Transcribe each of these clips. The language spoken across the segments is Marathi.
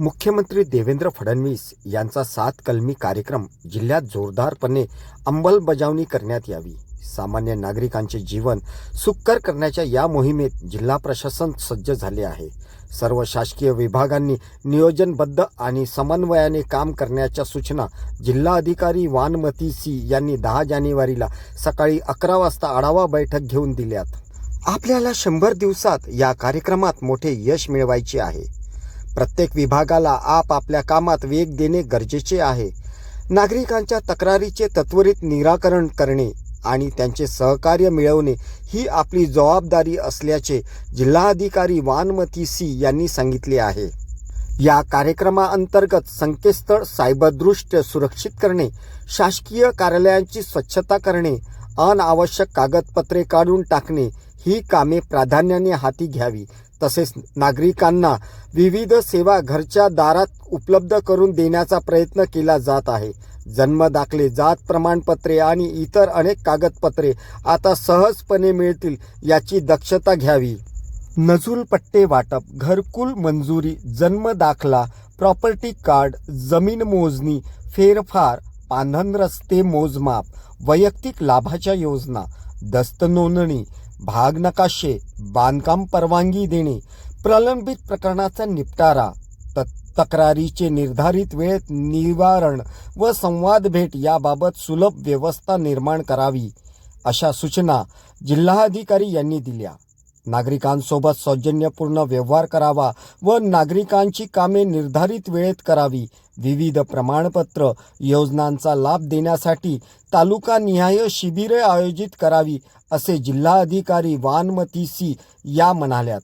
मुख्यमंत्री देवेंद्र फडणवीस यांचा सात कलमी कार्यक्रम जिल्ह्यात जोरदारपणे अंमलबजावणी करण्यात यावी. सामान्य नागरिकांचे जीवन सुकर करण्याच्या या मोहिमेत जिल्हा प्रशासन सज्ज झाले आहे. सर्व शासकीय विभागांनी नियोजनबद्ध आणि समन्वयाने काम करण्याच्या सूचना जिल्हाधिकारी वानमती सी यांनी दहा जानेवारीला सकाळी अकरा वाजता आढावा बैठक घेऊन दिल्यात. आपल्याला शंभर दिवसात या कार्यक्रमात मोठे यश मिळवायचे आहे. प्रत्येक विभागाला आपापल्या कामात वेग देणे गरजेचे आहे. नागरिकांच्या तक्रारीचे तत्वरित निराकरण करणे आणि त्यांचे सहकार्य मिळवणे ही आपली जबाबदारी असल्याचे जिल्हाधिकारी वानमती सी यांनी सांगितले आहे. या कार्यक्रमाअंतर्गत संकेतस्थळ सायबरदृष्ट्य सुरक्षित करणे शासकीय कार्यालयांची स्वच्छता करणे अनावश्यक कागदपत्रे काढून टाकणे ही कामे प्राधान्याने हाती घ्यावी. तसेच नागरिकांना विविध सेवा घरच्या दारात उपलब्ध करून देण्याचा प्रयत्न केला जात आहे. जन्म दाखले जात प्रमाणपत्रे आणि इतर अनेक कागदपत्रे आता सहजपणे मिळतील याची दक्षता घ्यावी. नजूल पट्टे वाटप घरकुल मंजुरी जन्म दाखला प्रॉपर्टी कार्ड जमीन मोजणी फेरफार पांधन रस्ते मोजमाप वैयक्तिक लाभाच्या योजना दस्त नोंदणी भाग नकाशे बांधकाम परवानगी देणे प्रलंबित प्रकरणाचा निपटारा त- तक्रारीचे निर्धारित वेळेत निवारण व संवाद भेट याबाबत सुलभ व्यवस्था निर्माण करावी अशा सूचना जिल्हाधिकारी यांनी दिल्या. नागरिकांसोबत सौजन्यपूर्ण व्यवहार करावा व नागरिकांची कामे निर्धारित वेळेत करावी. विविध प्रमाणपत्र योजनांचा लाभ देण्यासाठी तालुकानिहाय शिबिरे आयोजित करावी असे जिल्हाधिकारी वानमती सी या म्हणाल्यात.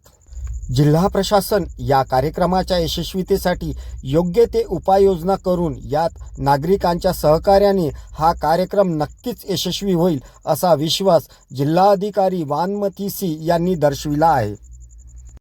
जिल्हा प्रशासन या कार्यक्रमाच्या यशस्वीतेसाठी योग्य ते उपाययोजना करून यात नागरिकांच्या सहकार्याने हा कार्यक्रम नक्कीच यशस्वी होईल असा विश्वास जिल्हाधिकारी वानमती सी यांनी दर्शविला आहे.